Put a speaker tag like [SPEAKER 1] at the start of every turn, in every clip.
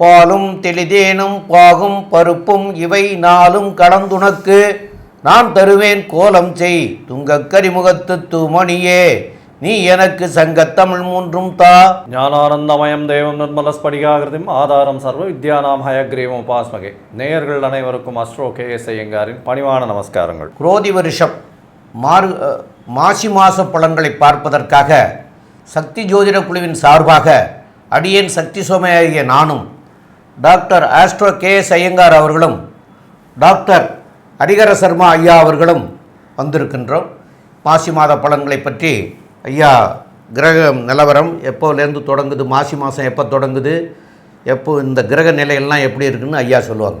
[SPEAKER 1] பாலும் தெளிதேனும் பாகும் பருப்பும் இவை நாளும் கடந்துனக்கு நான் தருவேன் கோலம் செய் கரிமுகத்து தூமணியே நீ எனக்கு தமிழ் மூன்றும் தா
[SPEAKER 2] ஞானானந்தமயம் தெய்வம் நிர்மல ஸ்படிகாகிருதி ஆதாரம் சர்வ நாம் ஹயக்ரீவம் உபாஸ்மகே நேயர்கள் அனைவருக்கும் அஸ்ரோ கே எஸ் ஐயங்காரின் பணிவான
[SPEAKER 1] நமஸ்காரங்கள் குரோதி வருஷம் மாறு மாசி மாச பழங்களை பார்ப்பதற்காக சக்தி ஜோதிட குழுவின் சார்பாக அடியேன் சக்தி சோமையாகிய நானும் doctor astro K S Iyengar அவர்களும் டாக்டர் ஹரிகர சர்மா ஐயா அவர்களும் வந்திருக்கின்றோம் மாசி மாத பலன்களை பற்றி ஐயா கிரக நிலவரம் எப்போலேருந்து தொடங்குது மாசி மாதம் எப்போ தொடங்குது எப்போ இந்த கிரக நிலையெல்லாம் எப்படி இருக்குன்னு ஐயா சொல்லுவாங்க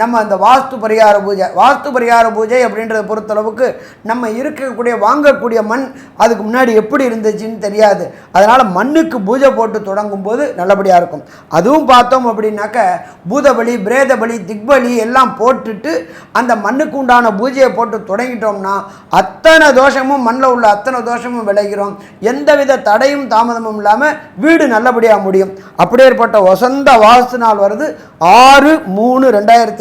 [SPEAKER 3] நம்ம அந்த வாஸ்து பரிகார பூஜை வாஸ்து பரிகார பூஜை அப்படின்றத பொறுத்தளவுக்கு நம்ம இருக்கக்கூடிய வாங்கக்கூடிய மண் அதுக்கு முன்னாடி எப்படி இருந்துச்சுன்னு தெரியாது அதனால் மண்ணுக்கு பூஜை போட்டு தொடங்கும் போது நல்லபடியாக இருக்கும் அதுவும் பார்த்தோம் அப்படின்னாக்க பூதபலி பிரேதபலி திக்பலி எல்லாம் போட்டுட்டு அந்த மண்ணுக்கு உண்டான பூஜையை போட்டு தொடங்கிட்டோம்னா அத்தனை தோஷமும் மண்ணில் உள்ள அத்தனை தோஷமும் விளைகிறோம் எந்தவித தடையும் தாமதமும் இல்லாமல் வீடு நல்லபடியாக முடியும் அப்படியேற்பட்ட வசந்த வாஸ்து நாள் வருது ஆறு மூணு ரெண்டாயிரத்தி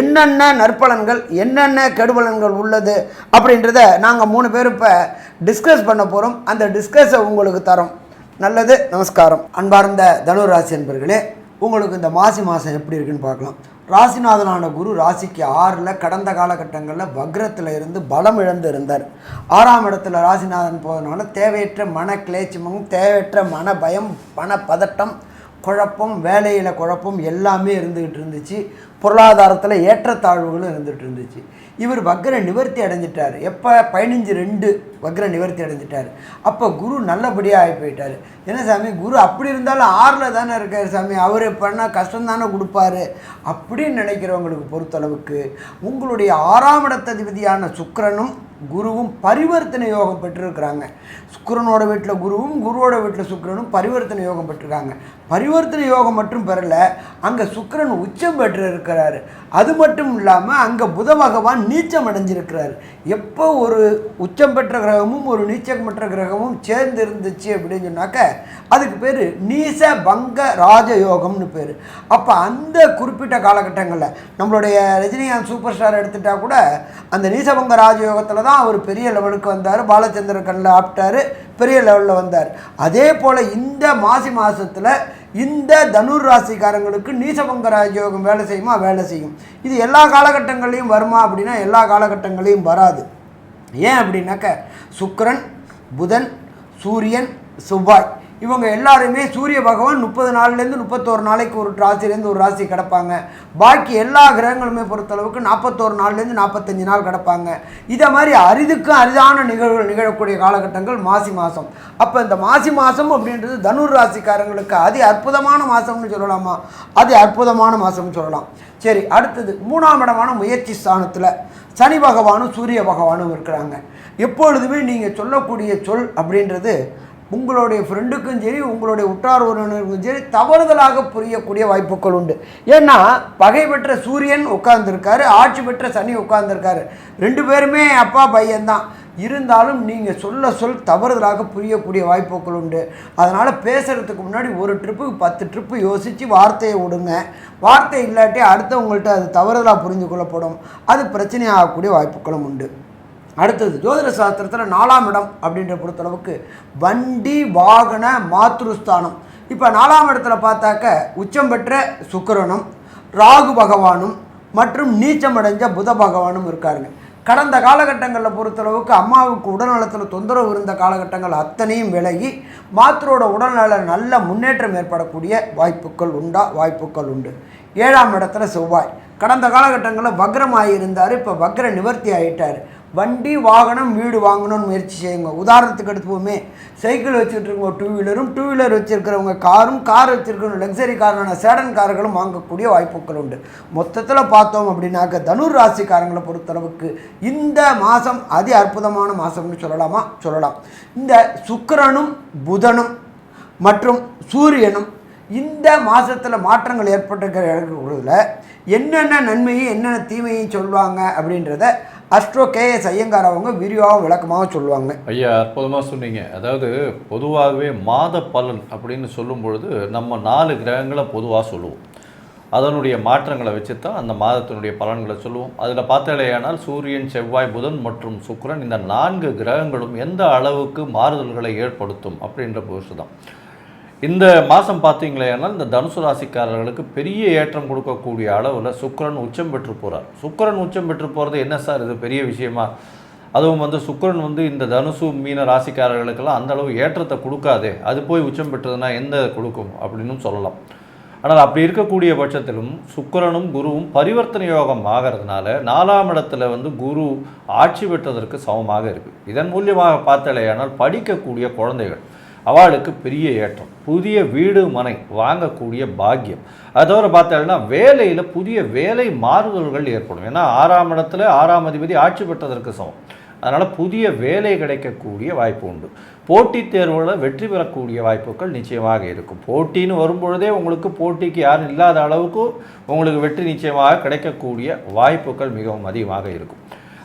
[SPEAKER 3] என்னென்ன நற்பலன்கள் என்னென்ன கெடுபலன்கள் உள்ளது அப்படின்றத நாங்கள் மூணு பேர் இப்போ டிஸ்கஸ் பண்ண போகிறோம் அந்த டிஸ்கஸை உங்களுக்கு தரோம் நல்லது நமஸ்காரம் அன்பார்ந்த தனுராசி அன்பர்களே உங்களுக்கு இந்த மாசி மாதம் எப்படி இருக்குன்னு பார்க்கலாம் ராசிநாதனான குரு ராசிக்கு ஆறில் கடந்த காலகட்டங்களில் வக்ரத்தில் இருந்து பலம் இழந்து இருந்தார் ஆறாம் இடத்துல ராசிநாதன் போகிறதுனால தேவையற்ற மன கிளேச்சமும் தேவையற்ற மன பயம் மன பதட்டம் குழப்பம் வேலையில் குழப்பம் எல்லாமே இருந்துக்கிட்டு இருந்துச்சு பொருளாதாரத்தில் ஏற்றத்தாழ்வுகளும் இருந்துகிட்டு இருந்துச்சு இவர் வக்ர நிவர்த்தி அடைஞ்சிட்டார் எப்போ பதினஞ்சு ரெண்டு வக்ர நிவர்த்தி அடைஞ்சிட்டார் அப்போ குரு நல்லபடியாக ஆகி போயிட்டார் என்ன சாமி குரு அப்படி இருந்தாலும் ஆறில் தானே இருக்கார் சாமி அவர் பண்ணால் கஷ்டம் தானே கொடுப்பாரு அப்படின்னு நினைக்கிறவங்களுக்கு பொறுத்தளவுக்கு உங்களுடைய ஆறாம் இடத்ததிபதியான சுக்கரனும் குருவும் பரிவர்த்தனை யோகம் பெற்றிருக்கிறாங்க சுக்கரனோட வீட்டில் குருவும் குருவோட வீட்டில் சுக்கரனும் பரிவர்த்தனை யோகம் பெற்றிருக்காங்க பரிவர்த்தனை யோகம் மட்டும் பெறல அங்கே சுக்கரன் உச்சம் பெற்று இருக்கிறாரு அது மட்டும் இல்லாமல் அங்கே புத பகவான் நீச்சம் அடைஞ்சிருக்கிறார் எப்போ ஒரு உச்சம் பெற்ற கிரகமும் ஒரு நீச்சம் பெற்ற கிரகமும் சேர்ந்து இருந்துச்சு அப்படின்னு சொன்னாக்க அதுக்கு பேர் நீச பங்க ராஜயோகம்னு பேர் அப்போ அந்த குறிப்பிட்ட காலகட்டங்களில் நம்மளுடைய ரஜினிகாந்த் சூப்பர் ஸ்டார் எடுத்துட்டா கூட அந்த நீசபங்க ராஜயோகத்தில் தான் அவர் பெரிய லெவலுக்கு வந்தார் பாலச்சந்திர கண்ணில் ஆப்பிட்டார் பெரிய லெவலில் வந்தார் அதே போல் இந்த மாசி மாதத்தில் இந்த தனுர் ராசிக்காரங்களுக்கு நீசபங்க வேலை செய்யுமா வேலை செய்யும் இது எல்லா காலகட்டங்களையும் வருமா அப்படின்னா எல்லா காலகட்டங்களையும் வராது ஏன் அப்படின்னாக்க சுக்கரன் புதன் சூரியன் செவ்வாய் இவங்க எல்லாருமே சூரிய பகவான் முப்பது நாள்லேருந்து முப்பத்தோரு நாளைக்கு ஒரு ராசிலேருந்து ஒரு ராசி கிடப்பாங்க பாக்கி எல்லா கிரகங்களுமே பொறுத்தளவுக்கு நாற்பத்தோரு நாள்லேருந்து நாற்பத்தஞ்சு நாள் கிடப்பாங்க இதை மாதிரி அரிதுக்கும் அரிதான நிகழ்வுகள் நிகழக்கூடிய காலகட்டங்கள் மாசி மாதம் அப்போ இந்த மாசி மாதம் அப்படின்றது தனுர் ராசிக்காரங்களுக்கு அதி அற்புதமான மாதம்னு சொல்லலாமா அது அற்புதமான மாதம்னு சொல்லலாம் சரி அடுத்தது மூணாம் இடமான முயற்சி ஸ்தானத்தில் சனி பகவானும் சூரிய பகவானும் இருக்கிறாங்க எப்பொழுதுமே நீங்கள் சொல்லக்கூடிய சொல் அப்படின்றது உங்களுடைய ஃப்ரெண்டுக்கும் சரி உங்களுடைய உற்றார் உறவினருக்கும் சரி தவறுதலாக புரியக்கூடிய வாய்ப்புகள் உண்டு ஏன்னா பகை பெற்ற சூரியன் உட்கார்ந்துருக்காரு ஆட்சி பெற்ற சனி உட்கார்ந்துருக்காரு ரெண்டு பேருமே அப்பா பையன்தான் இருந்தாலும் நீங்கள் சொல்ல சொல் தவறுதலாக புரியக்கூடிய வாய்ப்புகள் உண்டு அதனால் பேசுகிறதுக்கு முன்னாடி ஒரு ட்ரிப்புக்கு பத்து ட்ரிப்பு யோசித்து வார்த்தையை விடுங்க வார்த்தை இல்லாட்டி அடுத்தவங்கள்ட்ட அது தவறுதலாக புரிஞ்சு கொள்ளப்படும் அது பிரச்சனையாகக்கூடிய வாய்ப்புகளும் உண்டு அடுத்தது ஜோதிட சாஸ்திரத்தில் நாலாம் இடம் அப்படின்ற பொறுத்தளவுக்கு வண்டி வாகன மாத்ருஸ்தானம் இப்போ நாலாம் இடத்துல பார்த்தாக்க உச்சம் பெற்ற சுக்கரனும் ராகு பகவானும் மற்றும் நீச்சமடைஞ்ச புத பகவானும் இருக்காருங்க கடந்த காலகட்டங்களில் பொறுத்தளவுக்கு அம்மாவுக்கு உடல்நலத்தில் தொந்தரவு இருந்த காலகட்டங்கள் அத்தனையும் விலகி மாத்ரோட உடல்நல நல்ல முன்னேற்றம் ஏற்படக்கூடிய வாய்ப்புகள் உண்டா வாய்ப்புகள் உண்டு ஏழாம் இடத்துல செவ்வாய் கடந்த காலகட்டங்களில் வக்ரம் ஆகியிருந்தார் இப்போ வக்ர நிவர்த்தி ஆகிட்டார் வண்டி வாகனம் வீடு வாங்கணும்னு முயற்சி செய்யுங்க உதாரணத்துக்கு எடுத்துப்போமே சைக்கிள் வச்சுட்டு இருக்கவங்க டூ வீலரும் டூ வீலர் வச்சுருக்கிறவங்க காரும் கார் வச்சுருக்கணும் லக்ஸரி காரான சேடன் கார்களும் வாங்கக்கூடிய வாய்ப்புகள் உண்டு மொத்தத்தில் பார்த்தோம் அப்படின்னாக்க தனுர் ராசிக்காரங்களை பொறுத்தளவுக்கு இந்த மாதம் அதி அற்புதமான மாதம்னு சொல்லலாமா சொல்லலாம் இந்த சுக்கரனும் புதனும் மற்றும் சூரியனும் இந்த மாதத்தில் மாற்றங்கள் ஏற்பட்டிருக்கிற இடத்துல என்னென்ன நன்மையும் என்னென்ன தீமையும் சொல்லுவாங்க அப்படின்றத அஸ்ட்ரோ கேஎஸ் ஐயங்கார் அவங்க விரிவாக விளக்கமாக சொல்லுவாங்க
[SPEAKER 2] ஐயா அற்புதமாக சொன்னீங்க அதாவது பொதுவாகவே மாத பலன் அப்படின்னு சொல்லும் பொழுது நம்ம நாலு கிரகங்களை பொதுவாக சொல்லுவோம் அதனுடைய மாற்றங்களை வச்சு தான் அந்த மாதத்தினுடைய பலன்களை சொல்லுவோம் அதில் பார்த்தாலேயானால் சூரியன் செவ்வாய் புதன் மற்றும் சுக்கரன் இந்த நான்கு கிரகங்களும் எந்த அளவுக்கு மாறுதல்களை ஏற்படுத்தும் அப்படின்ற புதுசு தான் இந்த மாதம் பார்த்தீங்களேனால் இந்த தனுசு ராசிக்காரர்களுக்கு பெரிய ஏற்றம் கொடுக்கக்கூடிய அளவில் சுக்கரன் உச்சம் பெற்று போகிறார் சுக்கரன் உச்சம் பெற்று போகிறது என்ன சார் இது பெரிய விஷயமா அதுவும் வந்து சுக்கரன் வந்து இந்த தனுசு மீன ராசிக்காரர்களுக்கெல்லாம் அந்தளவு ஏற்றத்தை கொடுக்காதே அது போய் உச்சம் பெற்றதுன்னா எந்த கொடுக்கும் அப்படின்னு சொல்லலாம் ஆனால் அப்படி இருக்கக்கூடிய பட்சத்திலும் சுக்கரனும் குருவும் பரிவர்த்தனை யோகம் ஆகிறதுனால நாலாம் இடத்துல வந்து குரு ஆட்சி பெற்றதற்கு சமமாக இருக்குது இதன் மூலியமாக பார்த்தாலேயானால் படிக்கக்கூடிய குழந்தைகள் அவளுக்கு பெரிய ஏற்றம் புதிய வீடு மனை வாங்கக்கூடிய பாக்கியம் அது தவிர பார்த்தோம்னா வேலையில் புதிய வேலை மாறுதல்கள் ஏற்படும் ஏன்னா ஆறாம் இடத்துல ஆறாம் அதிபதி ஆட்சி பெற்றதற்கு சமம் அதனால் புதிய வேலை கிடைக்கக்கூடிய வாய்ப்பு உண்டு போட்டித் தேர்வில் வெற்றி பெறக்கூடிய வாய்ப்புகள் நிச்சயமாக இருக்கும் போட்டின்னு வரும்பொழுதே உங்களுக்கு போட்டிக்கு யாரும் இல்லாத அளவுக்கு உங்களுக்கு வெற்றி நிச்சயமாக கிடைக்கக்கூடிய வாய்ப்புகள் மிகவும் அதிகமாக இருக்கும்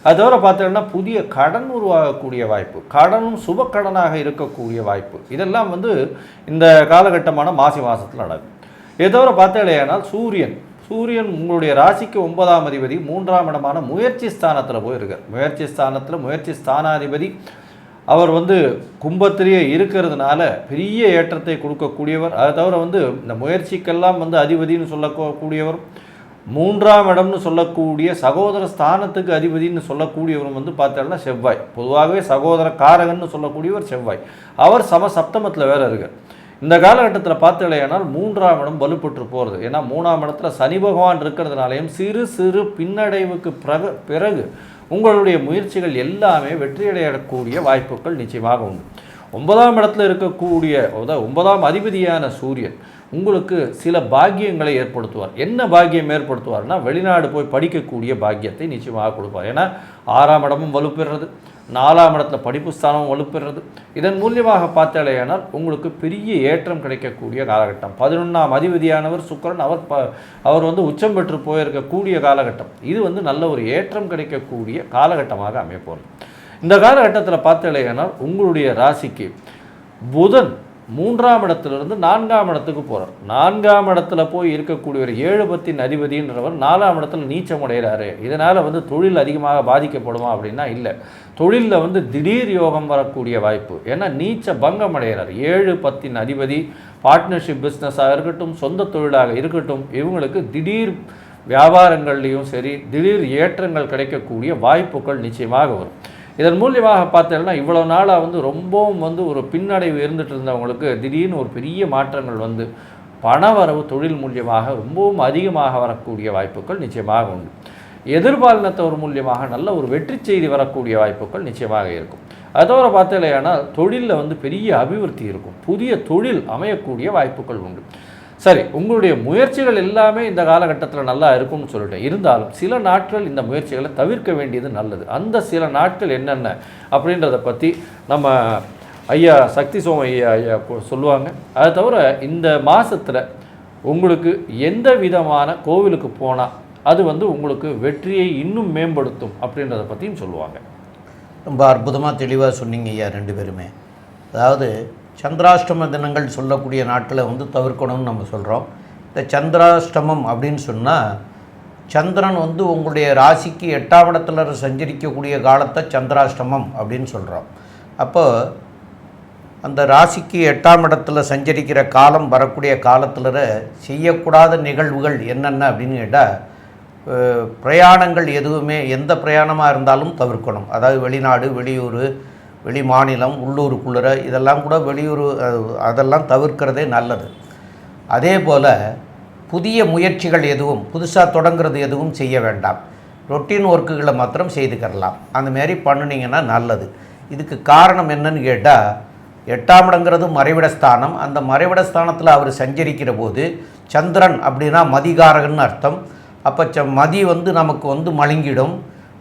[SPEAKER 2] அதோட தவிர பார்த்தீங்கன்னா புதிய கடன் உருவாகக்கூடிய வாய்ப்பு கடனும் சுப கடனாக இருக்கக்கூடிய வாய்ப்பு இதெல்லாம் வந்து இந்த காலகட்டமான மாசி மாதத்தில் நடக்கும் எதோட பார்த்தாலேயானால் சூரியன் சூரியன் உங்களுடைய ராசிக்கு ஒன்பதாம் அதிபதி மூன்றாம் இடமான முயற்சி ஸ்தானத்தில் போயிருக்கார் முயற்சி ஸ்தானத்தில் முயற்சி ஸ்தானாதிபதி அவர் வந்து கும்பத்திலேயே இருக்கிறதுனால பெரிய ஏற்றத்தை கொடுக்கக்கூடியவர் அதை தவிர வந்து இந்த முயற்சிக்கெல்லாம் வந்து அதிபதினு சொல்லக்கூடியவர் மூன்றாம் இடம்னு சொல்லக்கூடிய சகோதர ஸ்தானத்துக்கு அதிபதினு சொல்லக்கூடியவரும் வந்து பார்த்தோம்னா செவ்வாய் பொதுவாகவே சகோதர காரகன்னு சொல்லக்கூடியவர் செவ்வாய் அவர் சம சப்தமத்தில் வேற இருக்கு இந்த காலகட்டத்தில் இல்லையானால் மூன்றாம் இடம் வலுப்பட்டு போகிறது ஏன்னா மூணாம் இடத்துல சனி பகவான் இருக்கிறதுனாலையும் சிறு சிறு பின்னடைவுக்கு பிறகு பிறகு உங்களுடைய முயற்சிகள் எல்லாமே வெற்றியடையக்கூடிய வாய்ப்புகள் நிச்சயமாக உண்டு ஒன்பதாம் இடத்துல இருக்கக்கூடிய ஒன்பதாம் அதிபதியான சூரியன் உங்களுக்கு சில பாக்கியங்களை ஏற்படுத்துவார் என்ன பாக்கியம் ஏற்படுத்துவார்னா வெளிநாடு போய் படிக்கக்கூடிய பாக்கியத்தை நிச்சயமாக கொடுப்பார் ஏன்னா ஆறாம் இடமும் வலுப்பெறுறது நாலாம் இடத்துல படிப்பு ஸ்தானமும் வலுப்பெறுறது இதன் மூலியமாக பார்த்தாலேயானால் உங்களுக்கு பெரிய ஏற்றம் கிடைக்கக்கூடிய காலகட்டம் பதினொன்றாம் அதிபதியானவர் சுக்கரன் அவர் ப அவர் வந்து உச்சம் பெற்று போயிருக்கக்கூடிய காலகட்டம் இது வந்து நல்ல ஒரு ஏற்றம் கிடைக்கக்கூடிய காலகட்டமாக அமைப்போம் இந்த காலகட்டத்தில் பார்த்தாலேயானால் உங்களுடைய ராசிக்கு புதன் மூன்றாம் இடத்துலேருந்து நான்காம் இடத்துக்கு போகிறார் நான்காம் இடத்துல போய் இருக்கக்கூடியவர் ஏழு பத்தின் அதிபதின்றவர் நாலாம் இடத்துல நீச்சம் உடையிறாரு இதனால் வந்து தொழில் அதிகமாக பாதிக்கப்படுமா அப்படின்னா இல்லை தொழிலில் வந்து திடீர் யோகம் வரக்கூடிய வாய்ப்பு ஏன்னா நீச்ச பங்கம் அடைகிறார் ஏழு பத்தின் அதிபதி பார்ட்னர்ஷிப் பிஸ்னஸாக இருக்கட்டும் சொந்த தொழிலாக இருக்கட்டும் இவங்களுக்கு திடீர் வியாபாரங்கள்லேயும் சரி திடீர் ஏற்றங்கள் கிடைக்கக்கூடிய வாய்ப்புகள் நிச்சயமாக வரும் இதன் மூலியமாக பார்த்தேன்னா இவ்வளோ நாளாக வந்து ரொம்பவும் வந்து ஒரு பின்னடைவு இருந்துகிட்டு இருந்தவங்களுக்கு திடீர்னு ஒரு பெரிய மாற்றங்கள் வந்து பணவரவு தொழில் மூலியமாக ரொம்பவும் அதிகமாக வரக்கூடிய வாய்ப்புகள் நிச்சயமாக உண்டு எதிர்பாலினத்தவர் மூலியமாக நல்ல ஒரு வெற்றி செய்தி வரக்கூடிய வாய்ப்புகள் நிச்சயமாக இருக்கும் அதோட தவிர பார்த்தலையானால் தொழிலில் வந்து பெரிய அபிவிருத்தி இருக்கும் புதிய தொழில் அமையக்கூடிய வாய்ப்புகள் உண்டு சரி உங்களுடைய முயற்சிகள் எல்லாமே இந்த காலகட்டத்தில் நல்லா இருக்கும்னு சொல்லிட்டு இருந்தாலும் சில நாட்கள் இந்த முயற்சிகளை தவிர்க்க வேண்டியது நல்லது அந்த சில நாட்கள் என்னென்ன அப்படின்றத பற்றி நம்ம ஐயா சக்தி சோம ஐயா ஐயா சொல்லுவாங்க அதை தவிர இந்த மாதத்தில் உங்களுக்கு எந்த விதமான கோவிலுக்கு போனால்
[SPEAKER 1] அது வந்து உங்களுக்கு வெற்றியை இன்னும் மேம்படுத்தும் அப்படின்றத பற்றியும் சொல்லுவாங்க ரொம்ப அற்புதமாக தெளிவாக சொன்னீங்க ஐயா ரெண்டு பேருமே அதாவது சந்திராஷ்டம தினங்கள் சொல்லக்கூடிய நாட்டில் வந்து தவிர்க்கணும்னு நம்ம சொல்கிறோம் இந்த சந்திராஷ்டமம் அப்படின்னு சொன்னால் சந்திரன் வந்து உங்களுடைய ராசிக்கு எட்டாம் இடத்துல சஞ்சரிக்கக்கூடிய காலத்தை சந்திராஷ்டமம் அப்படின்னு சொல்கிறோம் அப்போ அந்த ராசிக்கு எட்டாம் இடத்துல சஞ்சரிக்கிற காலம் வரக்கூடிய காலத்தில் செய்யக்கூடாத நிகழ்வுகள் என்னென்ன அப்படின்னு கேட்டால் பிரயாணங்கள் எதுவுமே எந்த பிரயாணமாக இருந்தாலும் தவிர்க்கணும் அதாவது வெளிநாடு வெளியூர் வெளி மாநிலம் உள்ளூருக்குள்ளர இதெல்லாம் கூட வெளியூர் அதெல்லாம் தவிர்க்கிறதே நல்லது அதே போல் புதிய முயற்சிகள் எதுவும் புதுசாக தொடங்குறது எதுவும் செய்ய வேண்டாம் ரொட்டீன் ஒர்க்குகளை மாத்திரம் அந்த அந்தமாரி பண்ணினீங்கன்னா நல்லது இதுக்கு காரணம் என்னன்னு கேட்டால் எட்டாம் இடங்கிறது மறைவிட ஸ்தானம் அந்த மறைவிட ஸ்தானத்தில் அவர் சஞ்சரிக்கிற போது சந்திரன் அப்படின்னா மதிகாரகன்னு அர்த்தம் அப்போ ச மதி வந்து நமக்கு வந்து மழுங்கிடும்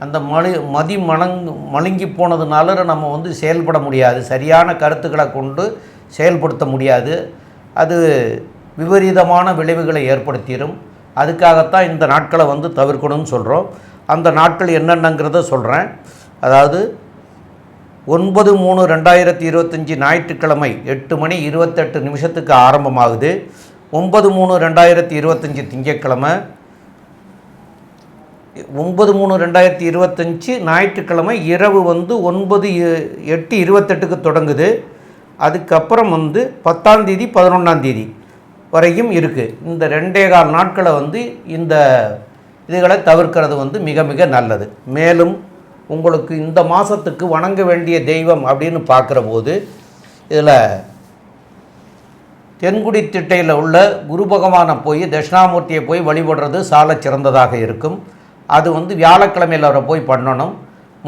[SPEAKER 1] அந்த மலி மதி மலங் மழுங்கி போனதுனால நம்ம வந்து செயல்பட முடியாது சரியான கருத்துக்களை கொண்டு செயல்படுத்த முடியாது அது விபரீதமான விளைவுகளை ஏற்படுத்திடும் அதுக்காகத்தான் இந்த நாட்களை வந்து தவிர்க்கணும்னு சொல்கிறோம் அந்த நாட்கள் என்னென்னங்கிறத சொல்கிறேன் அதாவது ஒன்பது மூணு ரெண்டாயிரத்தி இருபத்தஞ்சி ஞாயிற்றுக்கிழமை எட்டு மணி இருபத்தெட்டு நிமிஷத்துக்கு ஆரம்பமாகுது ஒன்பது மூணு ரெண்டாயிரத்தி இருபத்தஞ்சி திங்கக்கிழமை ஒன்பது மூணு ரெண்டாயிரத்தி இருபத்தஞ்சி ஞாயிற்றுக்கிழமை இரவு வந்து ஒன்பது எட்டு இருபத்தெட்டுக்கு தொடங்குது அதுக்கப்புறம் வந்து பத்தாந்தேதி பதினொன்றாந்தேதி வரையும் இருக்குது இந்த ரெண்டே கால் நாட்களை வந்து இந்த இதுகளை தவிர்க்கிறது வந்து மிக மிக நல்லது மேலும் உங்களுக்கு இந்த மாதத்துக்கு வணங்க வேண்டிய தெய்வம் அப்படின்னு பார்க்குற போது இதில் தென்குடி திட்டையில் உள்ள குரு பகவானை போய் தட்சிணாமூர்த்தியை போய் வழிபடுறது சால சிறந்ததாக இருக்கும் அது வந்து வியாழக்கிழமையில் அவரை போய் பண்ணணும்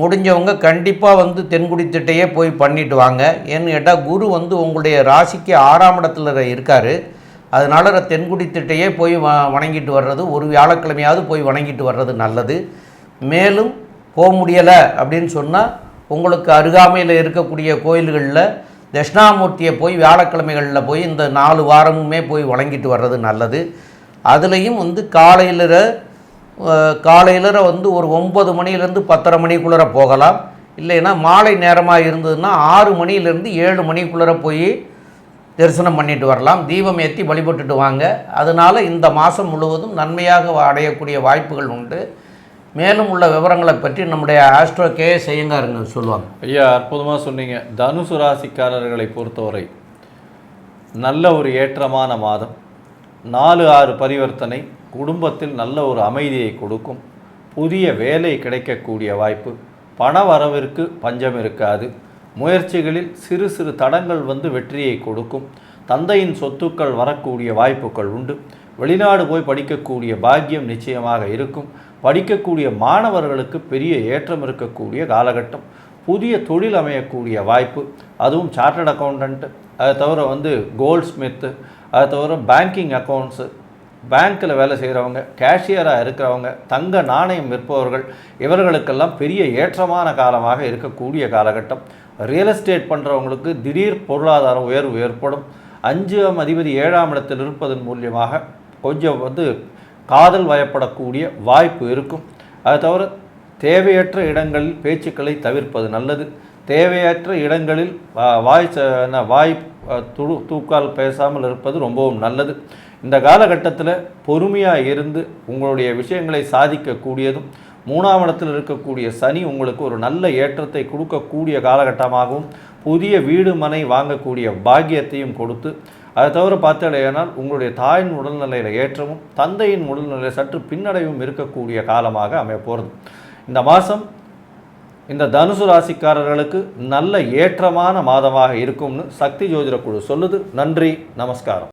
[SPEAKER 1] முடிஞ்சவங்க கண்டிப்பாக வந்து தென்குடித்திட்டையே போய் பண்ணிட்டு வாங்க ஏன்னு கேட்டால் குரு வந்து உங்களுடைய ராசிக்கு ஆறாம் இடத்துல இருக்கார் அதனால் தென்குடித்திட்டையே போய் வ வணங்கிட்டு வர்றது ஒரு வியாழக்கிழமையாவது போய் வணங்கிட்டு வர்றது நல்லது மேலும் போக முடியலை அப்படின்னு சொன்னால் உங்களுக்கு அருகாமையில் இருக்கக்கூடிய கோயில்களில் தட்சிணாமூர்த்தியை போய் வியாழக்கிழமைகளில் போய் இந்த நாலு வாரமுமே போய் வழங்கிட்டு வர்றது நல்லது அதுலேயும் வந்து காலையில் காலையில் வந்து ஒரு ஒம்பது மணியிலேருந்து பத்தரை மணிக்குள்ளே போகலாம் இல்லைன்னா மாலை நேரமாக இருந்ததுன்னா ஆறு மணியிலேருந்து ஏழு மணிக்குள்ளே போய் தரிசனம் பண்ணிட்டு வரலாம் தீபம் ஏற்றி வழிபட்டுட்டு வாங்க அதனால் இந்த மாதம் முழுவதும் நன்மையாக அடையக்கூடிய வாய்ப்புகள் உண்டு மேலும் உள்ள விவரங்களை பற்றி நம்முடைய ஆஸ்ட்ரோ கே செய்யுங்காருங்க சொல்லுவாங்க
[SPEAKER 2] ஐயா அற்புதமாக சொன்னீங்க தனுசு ராசிக்காரர்களை பொறுத்தவரை நல்ல ஒரு ஏற்றமான மாதம் நாலு ஆறு பரிவர்த்தனை குடும்பத்தில் நல்ல ஒரு அமைதியை கொடுக்கும் புதிய வேலை கிடைக்கக்கூடிய வாய்ப்பு பண வரவிற்கு பஞ்சம் இருக்காது முயற்சிகளில் சிறு சிறு தடங்கள் வந்து வெற்றியை கொடுக்கும் தந்தையின் சொத்துக்கள் வரக்கூடிய வாய்ப்புகள் உண்டு வெளிநாடு போய் படிக்கக்கூடிய பாக்கியம் நிச்சயமாக இருக்கும் படிக்கக்கூடிய மாணவர்களுக்கு பெரிய ஏற்றம் இருக்கக்கூடிய காலகட்டம் புதிய தொழில் அமையக்கூடிய வாய்ப்பு அதுவும் சார்ட்டர்ட் அக்கௌண்ட்டு அதை தவிர வந்து கோல்ட் ஸ்மித்து அதை தவிர பேங்கிங் அக்கௌண்ட்ஸு பேங்க்கில் வேலை செய்கிறவங்க கேஷியராக இருக்கிறவங்க தங்க நாணயம் விற்பவர்கள் இவர்களுக்கெல்லாம் பெரிய ஏற்றமான காலமாக இருக்கக்கூடிய காலகட்டம் ரியல் எஸ்டேட் பண்ணுறவங்களுக்கு திடீர் பொருளாதார உயர்வு ஏற்படும் அஞ்சாம் அதிபதி ஏழாம் இடத்தில் இருப்பதன் மூலியமாக கொஞ்சம் வந்து காதல் வயப்படக்கூடிய வாய்ப்பு இருக்கும் அது தவிர தேவையற்ற இடங்களில் பேச்சுக்களை தவிர்ப்பது நல்லது தேவையற்ற இடங்களில் வாய் வாய் துடு தூக்கால் பேசாமல் இருப்பது ரொம்பவும் நல்லது இந்த காலகட்டத்தில் பொறுமையாக இருந்து உங்களுடைய விஷயங்களை சாதிக்கக்கூடியதும் மூணாம் இடத்தில் இருக்கக்கூடிய சனி உங்களுக்கு ஒரு நல்ல ஏற்றத்தை கொடுக்கக்கூடிய காலகட்டமாகவும் புதிய வீடு மனை வாங்கக்கூடிய பாக்கியத்தையும் கொடுத்து அதை தவிர பார்த்தாலேயானால் உங்களுடைய தாயின் உடல்நிலையில் ஏற்றமும் தந்தையின் உடல்நிலை சற்று பின்னடைவும் இருக்கக்கூடிய காலமாக அமையப்போகிறது இந்த மாதம் இந்த தனுசு ராசிக்காரர்களுக்கு நல்ல ஏற்றமான மாதமாக இருக்கும்னு சக்தி ஜோதிட குழு சொல்லுது நன்றி நமஸ்காரம்